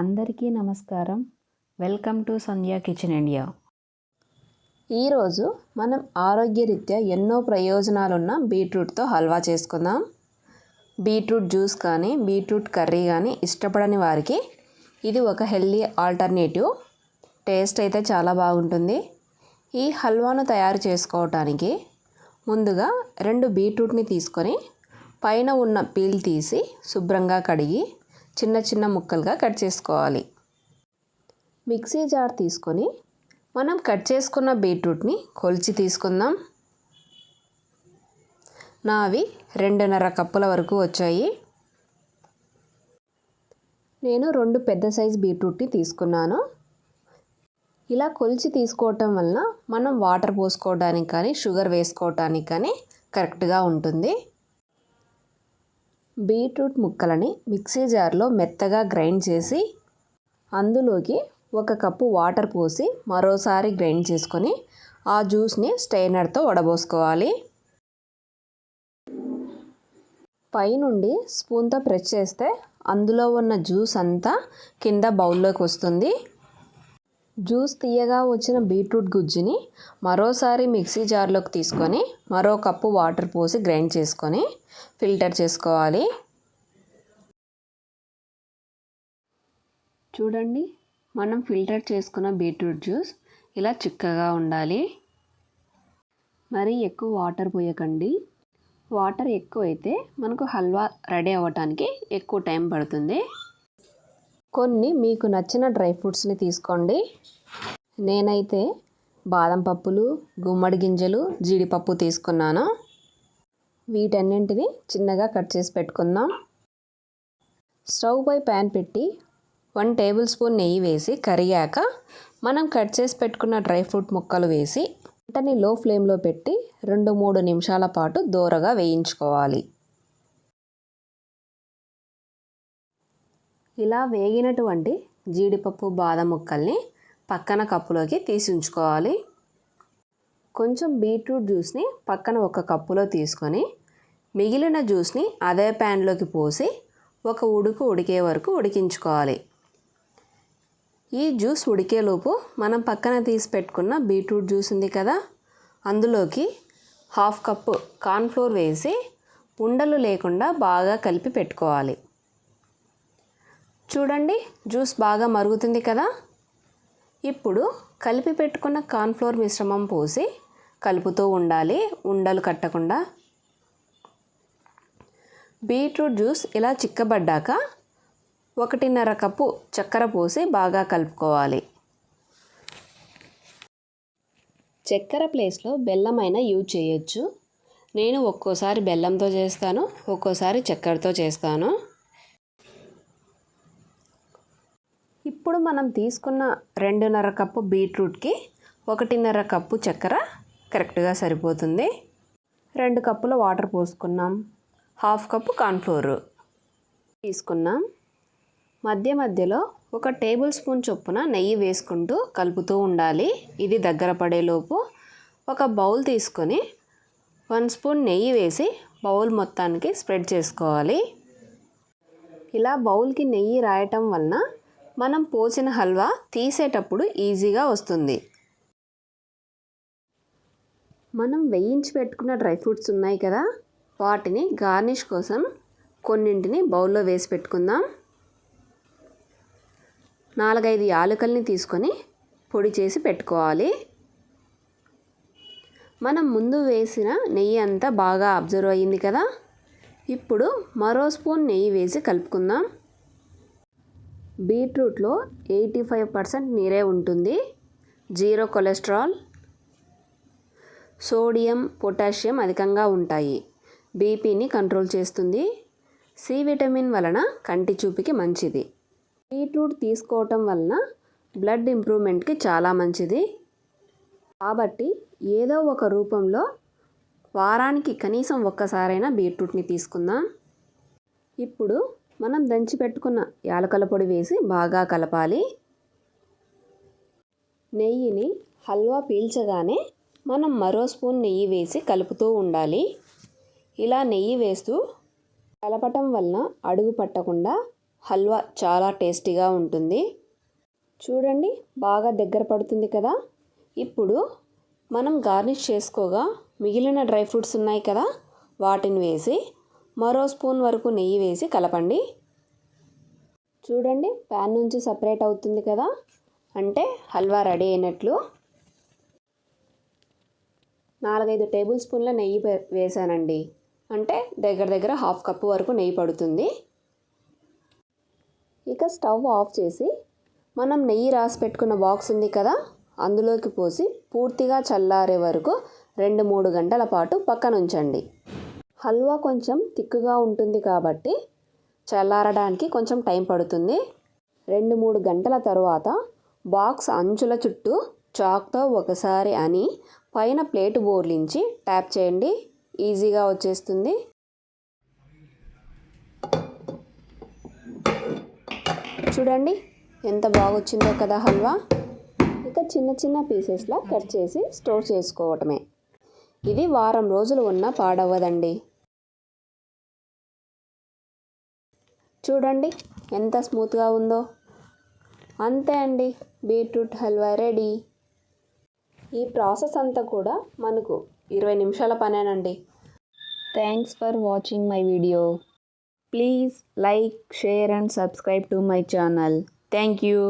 అందరికీ నమస్కారం. Welcome to Sandhya kitchen India. ఈరోజు మనం ఆరోగ్యరీత్యా ఎన్నో ప్రయోజనాలున్న బీట్రూట్తో హల్వా చేసుకుందాం. బీట్రూట్ జ్యూస్ కానీ బీట్రూట్ కర్రీ కానీ ఇష్టపడని వారికి ఇది ఒక హెల్దీ ఆల్టర్నేటివ్. టేస్ట్ అయితే చాలా బాగుంటుంది. ఈ హల్వాను తయారు చేసుకోవటానికి ముందుగా రెండు బీట్రూట్ని తీసుకొని పైన ఉన్న పీల్ తీసి శుభ్రంగా కడిగి చిన్న చిన్న ముక్కలుగా కట్ చేసుకోవాలి. మిక్సీ జార్ తీసుకొని మనం కట్ చేసుకున్న బీట్రూట్ని కొలిచి తీసుకుందాం. నావి రెండున్నర కప్పుల వరకు వచ్చాయి. నేను రెండు పెద్ద సైజ్ బీట్రూట్ని తీసుకున్నాను. ఇలా కొలిచి తీసుకోవటం వలన మనం వాటర్ పోసుకోవడానికి కానీ షుగర్ వేసుకోవటానికి కానీ కరెక్ట్గా ఉంటుంది. బీట్రూట్ ముక్కలని మిక్సీ జార్లో మెత్తగా గ్రైండ్ చేసి అందులోకి ఒక కప్పు వాటర్ పోసి మరోసారి గ్రైండ్ చేసుకొని ఆ జ్యూస్ని స్ట్రైనర్తో వడబోసుకోవాలి. పైనుండి స్పూన్తో ప్రెస్ చేస్తే అందులో ఉన్న జ్యూస్ అంతా కింద బౌల్లోకి వస్తుంది. జ్యూస్ తీయగా వచ్చిన బీట్రూట్ గుజ్జుని మరోసారి మిక్సీ జార్లోకి తీసుకొని మరో కప్పు వాటర్ పోసి గ్రైండ్ చేసుకొని ఫిల్టర్ చేసుకోవాలి. చూడండి మనం ఫిల్టర్ చేసుకున్న బీట్రూట్ జ్యూస్ ఇలా చిక్కగా ఉండాలి. మరీ ఎక్కువ వాటర్ పోయకండి. వాటర్ ఎక్కువైతే మనకు హల్వా రెడీ అవ్వటానికి ఎక్కువ టైం పడుతుంది. కొన్ని మీకు నచ్చిన డ్రై ఫ్రూట్స్ని తీసుకోండి. నేనైతే బాదం పప్పులు గుమ్మడి గింజలు జీడిపప్పు తీసుకున్నాను. వీటన్నింటిని చిన్నగా కట్ చేసి పెట్టుకుందాం. స్టవ్ పై ప్యాన్ పెట్టి వన్ టేబుల్ స్పూన్ నెయ్యి వేసి కరిగాక మనం కట్ చేసి పెట్టుకున్న డ్రై ఫ్రూట్ ముక్కలు వేసి వెంటనే లో ఫ్లేమ్లో పెట్టి రెండు మూడు నిమిషాల పాటు దోరగా వేయించుకోవాలి. ఇలా వేగినటువంటి జీడిపప్పు బాదం ముక్కల్ని పక్కన కప్పులోకి తీసి ఉంచుకోవాలి. కొంచెం బీట్రూట్ జ్యూస్ని పక్కన ఒక కప్పులో తీసుకొని మిగిలిన జ్యూస్ని అదే ప్యాన్లోకి పోసి ఒక ఉడుకు ఉడికే వరకు ఉడికించుకోవాలి. ఈ జ్యూస్ ఉడికేలోపు మనం పక్కన తీసి పెట్టుకున్న బీట్రూట్ జ్యూస్ ఉంది కదా అందులోకి హాఫ్ కప్పు కార్న్ఫ్లోర్ వేసి ఉండలు లేకుండా బాగా కలిపి పెట్టుకోవాలి. చూడండి జ్యూస్ బాగా మరుగుతుంది కదా? ఇప్పుడు కలిపి పెట్టుకున్న కార్న్ఫ్లోర్ మిశ్రమం పోసి కలుపుతూ ఉండాలి. ఉండలు కట్టకుండా. బీట్రూట్ జ్యూస్ ఇలా చిక్కబడ్డాక ఒకటిన్నర కప్పు చక్కెర పోసి బాగా కలుపుకోవాలి. చక్కెర ప్లేస్లో బెల్లమైనా యూజ్ చేయొచ్చు. నేను ఒక్కోసారి బెల్లంతో చేస్తాను ఒక్కోసారి చక్కెరతో చేస్తాను. ఇప్పుడు మనం తీసుకున్న రెండున్నర కప్పు బీట్రూట్కి ఒకటిన్నర కప్పు చక్కెర కరెక్ట్గా సరిపోతుంది. రెండు కప్పుల వాటర్ పోసుకున్నాం. హాఫ్ కప్పు కార్న్ఫ్లోర్ తీసుకున్నాం. మధ్య మధ్యలో ఒక టేబుల్ స్పూన్ చొప్పున నెయ్యి వేసుకుంటూ కలుపుతూ ఉండాలి. ఇది దగ్గర పడేలోపు ఒక బౌల్ తీసుకొని వన్ స్పూన్ నెయ్యి వేసి బౌల్ మొత్తానికి స్ప్రెడ్ చేసుకోవాలి. ఇలా బౌల్కి నెయ్యి రాయటం వలన మనం పోసిన హల్వా తీసేటప్పుడు ఈజీగా వస్తుంది. మనం వేయించి పెట్టుకున్న డ్రై ఫ్రూట్స్ ఉన్నాయి కదా వాటిని గార్నిష్ కోసం కొన్నింటిని బౌల్లో వేసి పెట్టుకుందాం. నాలుగైదు యాలకల్ని తీసుకొని పొడి చేసి పెట్టుకోవాలి. మనం ముందు వేసిన నెయ్యి అంతా బాగా అబ్జర్వ్ అయ్యింది కదా ఇప్పుడు మరో స్పూన్ నెయ్యి వేసి కలుపుకుందాం. బీట్రూట్లో ఎయిటీ ఫైవ్ పర్సెంట్ నీరే ఉంటుంది. జీరో కొలెస్ట్రాల్ సోడియం పొటాషియం అధికంగా ఉంటాయి. బీపీని కంట్రోల్ చేస్తుంది. సి విటమిన్ వలన కంటి చూపుకి మంచిది. బీట్రూట్ తీసుకోవటం వలన బ్లడ్ ఇంప్రూవ్మెంట్కి చాలా మంచిది. కాబట్టి ఏదో ఒక రూపంలో వారానికి కనీసం ఒక్కసారైనా బీట్రూట్ని తీసుకుందాం. ఇప్పుడు మనం దంచి పెట్టుకున్న యాలకల పొడి వేసి బాగా కలపాలి. నెయ్యిని హల్వా పీల్చగానే మనం మరో స్పూన్ నెయ్యి వేసి కలుపుతూ ఉండాలి. ఇలా నెయ్యి వేస్తూ కలపటం వలన అడుగు పట్టకుండా హల్వా చాలా టేస్టీగా ఉంటుంది. చూడండి బాగా దగ్గర పడుతుంది కదా? ఇప్పుడు మనం గార్నిష్ చేసుకోగా మిగిలిన డ్రై ఫ్రూట్స్ ఉన్నాయి కదా? వాటిని వేసి మరో స్పూన్ వరకు నెయ్యి వేసి కలపండి. చూడండి ప్యాన్ నుంచి సపరేట్ అవుతుంది కదా? అంటే హల్వా రెడీ అయినట్లు. నాలుగైదు టేబుల్ స్పూన్ల నెయ్యి వేసానండి. అంటే దగ్గర దగ్గర హాఫ్ కప్పు వరకు నెయ్యి పడుతుంది. ఇక స్టవ్ ఆఫ్ చేసి మనం నెయ్యి రాసి పెట్టుకున్న బాక్స్ ఉంది కదా అందులోకి పోసి పూర్తిగా చల్లారే వరకు రెండు మూడు గంటల పాటు పక్కనుంచండి. హల్వా కొంచెం తిక్కుగా ఉంటుంది కాబట్టి చల్లారడానికి కొంచెం టైం పడుతుంది. రెండు మూడు గంటల తర్వాత బాక్స్ అంచుల చుట్టూ చాక్తో ఒకసారి అని పైన ప్లేట్ బోర్లించి ట్యాప్ చేయండి. ఈజీగా వచ్చేస్తుంది. చూడండి ఎంత బాగొచ్చిందో కదా హల్వా. ఇక చిన్న చిన్న పీసెస్లా కట్ చేసి స్టోర్ చేసుకోవటమే. ఇది వారం రోజులు ఉన్న పాడవ్వదండి. చూడండి ఎంత స్మూత్గా ఉందో. అంతే అండి బీట్రూట్ హల్వా రెడీ. ఈ ప్రాసెస్ అంతా కూడా మనకు ఇరవై నిమిషాల పనేనండి. Thanks for watching my video please like share and subscribe to my channel thank you